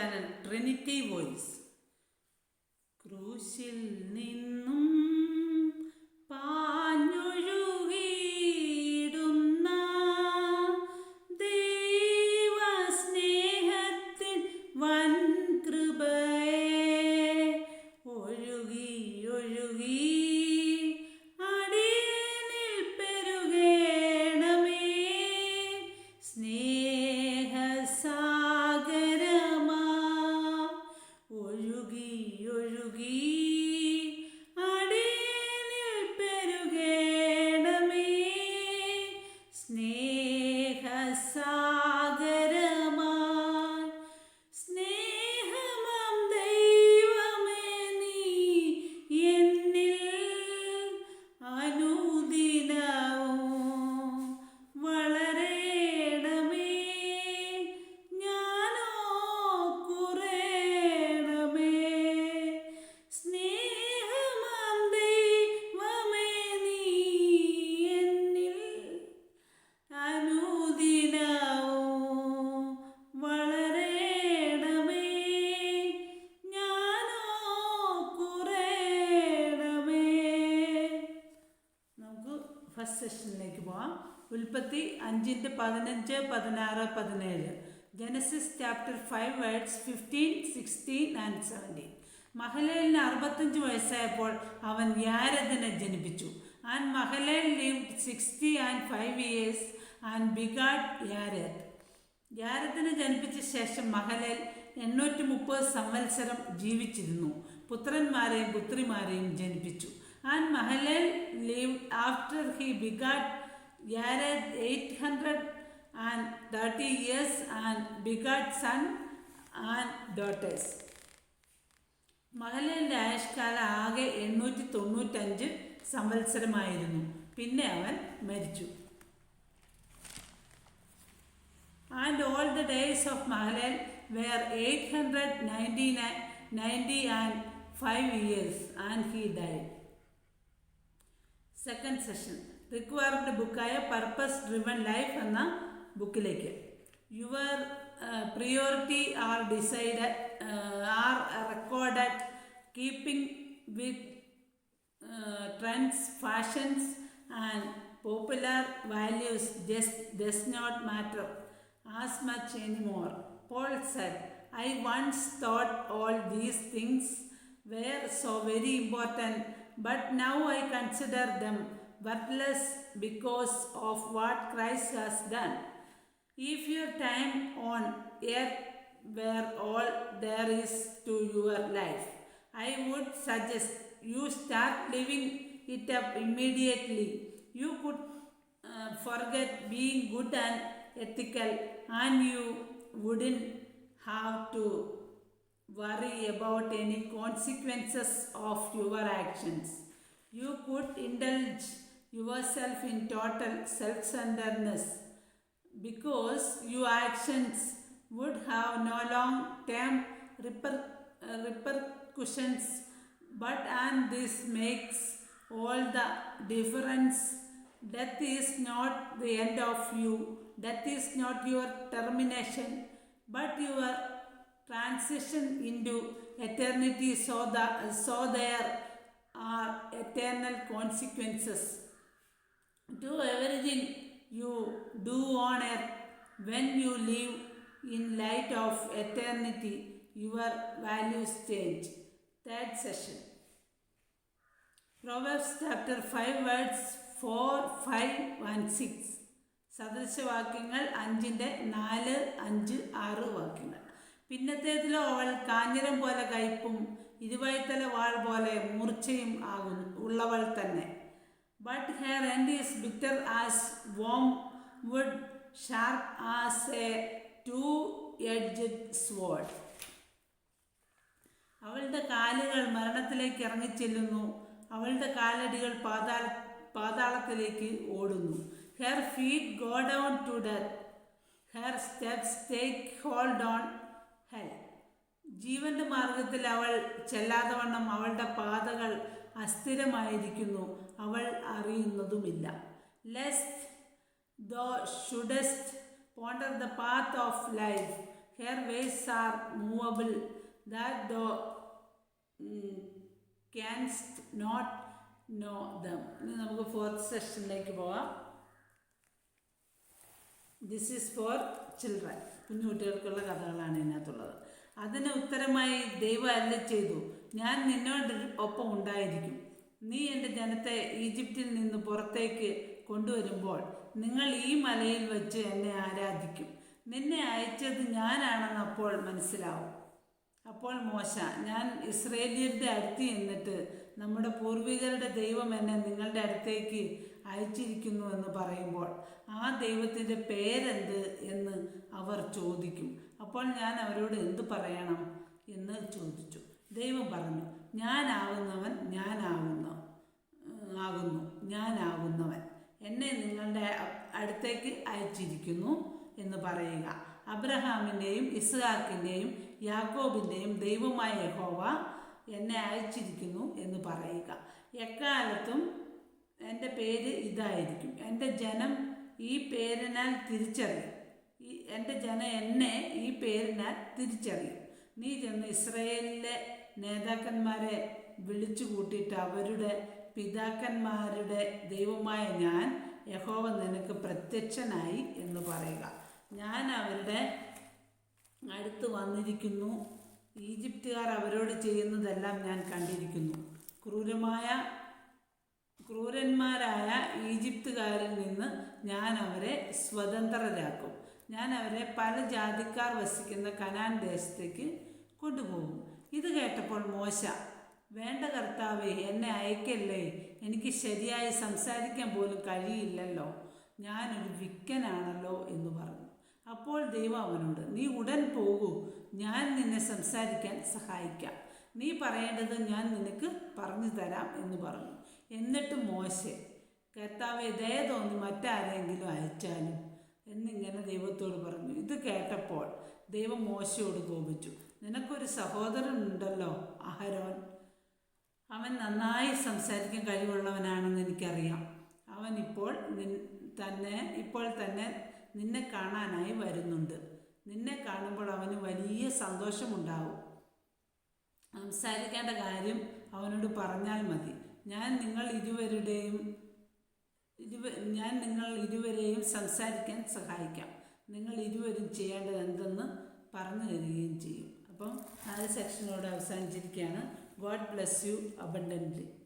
Channel trinity voice ക്രൂശിൽ നിന്നും first സെഷനിലേക്ക് പോവാം. ഉൽപ്പത്തി അഞ്ചിന്റെ പതിനഞ്ച് പതിനാറ് പതിനേഴ്. Genesis chapter five words fifteen sixteen and seventeen മഹലേലിന് അറുപത്തഞ്ച് വയസ്സായപ്പോൾ അവൻ യാരദിനെ ജനിപ്പിച്ചു. And Mahalaleel live sixty and five years and begat Jared. യാരദിനെ ജനിപ്പിച്ച ശേഷം മഹലേൽ എണ്ണൂറ്റി മുപ്പത് സംവത്സരം ജീവിച്ചിരുന്നു. പുത്രന്മാരെയും പുത്രിമാരെയും ജനിപ്പിച്ചു. And Mahalaleel lived after he begat Jared eight hundred and thirty son and daughters. And മഹലേലിന്റെ ആയുഷ്കാലം ആകെ എണ്ണൂറ്റി തൊണ്ണൂറ്റഞ്ച് സംവത്സരമായിരുന്നു പിന്നെ അവൻ മരിച്ചു and all the days of the days of Mahalal were 890 90 and 5 years and he died. Second session required ബുക്കായ purpose driven life എന്ന ബുക്കിലേക്ക് your priority are decide are recorded keeping with trends fashions and popular values just does not matter as much anymore. Paul said, I once thought all these things were so very important, but now I consider them worthless because of what Christ has done. If your time on earth were all there is to your life, I would suggest you start living it up immediately. You could uh, forget being good and ethical, and you wouldn't have to worry about any consequences of your actions. You could indulge yourself in total self centeredness because your actions would have no long term reper- repercussions, but and this makes all the difference. Death is not the end of you, death is not your termination, but your transition into eternity, so, that, so there are eternal consequences to everything you do on earth when you live in light of eternity your values change third session proverbs chapter 5 words 4 5 and 6 സദൃശവാക്യങ്ങൾ അഞ്ചിൻ്റെ നാല് അഞ്ച് ആറ് വാക്യങ്ങൾ പിന്നത്തേതിലോ അവൾ കാഞ്ഞിരം പോലെ കയ്പും ഇരുവയത്തല വാൾ പോലെ മൂർച്ചയും ആകുന്നു ഉള്ളവൾ തന്നെ. But her end is bitter as wormwood sharp as a two edged sword അവളുടെ കാലുകൾ മരണത്തിലേക്ക് ഇറങ്ങിച്ചെല്ലുന്നു. അവളുടെ കാലടികൾ പാതാള പാതാളത്തിലേക്ക് ഓടുന്നു. Her feet go down to death her steps take hold on hell ജീവന്റെ മാർഗത്തിൽ അവൾ ചെല്ലാതെ വണ്ണം അവളുടെ പാതകൾ അസ്ഥിരമായിരിക്കുന്നു. അവൾ അറിയുന്നതുമില്ല. Lest thou shouldest ponder the path of life her ways are movable that thou canst not know them ഇനി നമുക്ക് ഫോർത്ത് സെഷനിലേക്ക് പോവാം. ദിസ് ഈസ് ഫോർ ചിൽഡ്രൻ കുഞ്ഞു കുട്ടികൾക്കുള്ള കഥകളാണ് ഇതിനകത്തുള്ളത്. അതിന് ഉത്തരമായി ദൈവം അല്ല ചെയ്തു ഞാൻ നിന്നോട് ഒപ്പം ഉണ്ടായിരിക്കും. നീ എന്റെ ജനത്തെ ഈജിപ്തിൽ നിന്ന് പുറത്തേക്ക് കൊണ്ടുവരുമ്പോൾ നിങ്ങൾ ഈ മലയിൽ വെച്ച് എന്നെ ആരാധിക്കും. നിന്നെ അയച്ചത് ഞാനാണെന്ന് അപ്പോൾ മനസ്സിലാവും. അപ്പോൾ മോശ ഞാൻ ഇസ്രേലിയരുടെ അടുത്ത് എന്നിട്ട് നമ്മുടെ പൂർവികരുടെ ദൈവം എന്നെ നിങ്ങളുടെ അടുത്തേക്ക് അയച്ചിരിക്കുന്നു എന്ന് പറയുമ്പോൾ ആ ദൈവത്തിന്റെ പേരെന്ത് എന്ന് അവർ ചോദിക്കും. അപ്പോൾ ഞാൻ അവരോട് എന്ത് പറയണം എന്ന് ചോദിച്ചു. ദൈവം പറഞ്ഞു ഞാനാകുന്നവൻ ഞാനാകുന്നു ആകുന്നു ഞാനാകുന്നവൻ എന്നെ നിങ്ങളുടെ അടുത്തേക്ക് അയച്ചിരിക്കുന്നു എന്ന് പറയുക. അബ്രഹാമിന്റെയും ഇസ്ഹാക്കിന്റെയും യാക്കോബിന്റെയും ദൈവമായ യഹോവ എന്നെ അയച്ചിരിക്കുന്നു എന്ന് പറയുക. എക്കാലത്തും എന്റെ പേര് ഇതായിരിക്കും. എന്റെ ജനം ഈ പേരിനാൽ തിരിച്ചറിയും. ഈ എന്റെ ജനം എന്നെ ഈ പേരിനാൽ തിരിച്ചറിയും. നീ ചെന്ന് ഇസ്രയേലിലെ നേതാക്കന്മാരെ വിളിച്ചു കൂട്ടിയിട്ട് അവരുടെ പിതാക്കന്മാരുടെ ദൈവമായ ഞാൻ യഹോവ നിനക്ക് പ്രത്യക്ഷനായി എന്ന് പറയുക. ഞാൻ അവരുടെ അടുത്ത് വന്നിരിക്കുന്നു. ഈജിപ്തുകാർ അവരോട് ചെയ്യുന്നതെല്ലാം ഞാൻ കണ്ടിരിക്കുന്നു. ക്രൂരമായ ക്രൂരന്മാരായ ഈജിപ്തുകാരിൽ നിന്ന് ഞാൻ അവരെ സ്വതന്ത്രരാക്കും. ഞാൻ അവരെ പല ജാതിക്കാർ വസിക്കുന്ന കനാൻ ദേശത്തേക്ക് കൊണ്ടുപോകും. ഇത് കേട്ടപ്പോൾ മോശ വേണ്ട കർത്താവേ എന്നെ അയക്കല്ലേ? എനിക്ക് ശരിയായി സംസാരിക്കാൻ പോലും കഴിയില്ലല്ലോ. ഞാനൊരു വിക്കനാണല്ലോ എന്ന് പറഞ്ഞു. അപ്പോൾ ദൈവം അവനോട് നീ ഉടൻ പോകൂ. ഞാൻ നിന്നെ സംസാരിക്കാൻ സഹായിക്കാം. നീ പറയേണ്ടത് ഞാൻ നിനക്ക് പറഞ്ഞു തരാം എന്ന് പറഞ്ഞു. എന്നിട്ട് മോശെ. കർത്താവ് ഇതേ തോന്നി മറ്റാരെങ്കിലും അയച്ചാലും. എന്നിങ്ങനെ ദൈവത്തോട് പറഞ്ഞു. ഇത് കേട്ടപ്പോൾ ദൈവം മോശയോട് കോപിച്ചു. നിനക്കൊരു സഹോദരൻ ഉണ്ടല്ലോ അഹരോൻ. അവൻ നന്നായി സംസാരിക്കാൻ കഴിവുള്ളവനാണെന്ന് എനിക്കറിയാം. അവൻ ഇപ്പോൾ നിൻ തന്നെ ഇപ്പോൾ തന്നെ നിന്നെ കാണാനായി വരുന്നുണ്ട്. നിന്നെ കാണുമ്പോൾ അവന് വലിയ സന്തോഷമുണ്ടാവും. സംസാരിക്കേണ്ട കാര്യം അവനോട് പറഞ്ഞാൽ മതി. ഞാൻ നിങ്ങൾ ഇരുവരുടെയും ഇരുവ ഞാൻ നിങ്ങൾ ഇരുവരെയും സംസാരിക്കാൻ സഹായിക്കാം. നിങ്ങൾ ഇരുവരും ചെയ്യേണ്ടത് എന്തെന്ന് പറഞ്ഞു തരികയും ചെയ്യും. അപ്പം നാല് സെക്ഷനോട് അവസാനിച്ചിരിക്കുകയാണ്. God bless you abundantly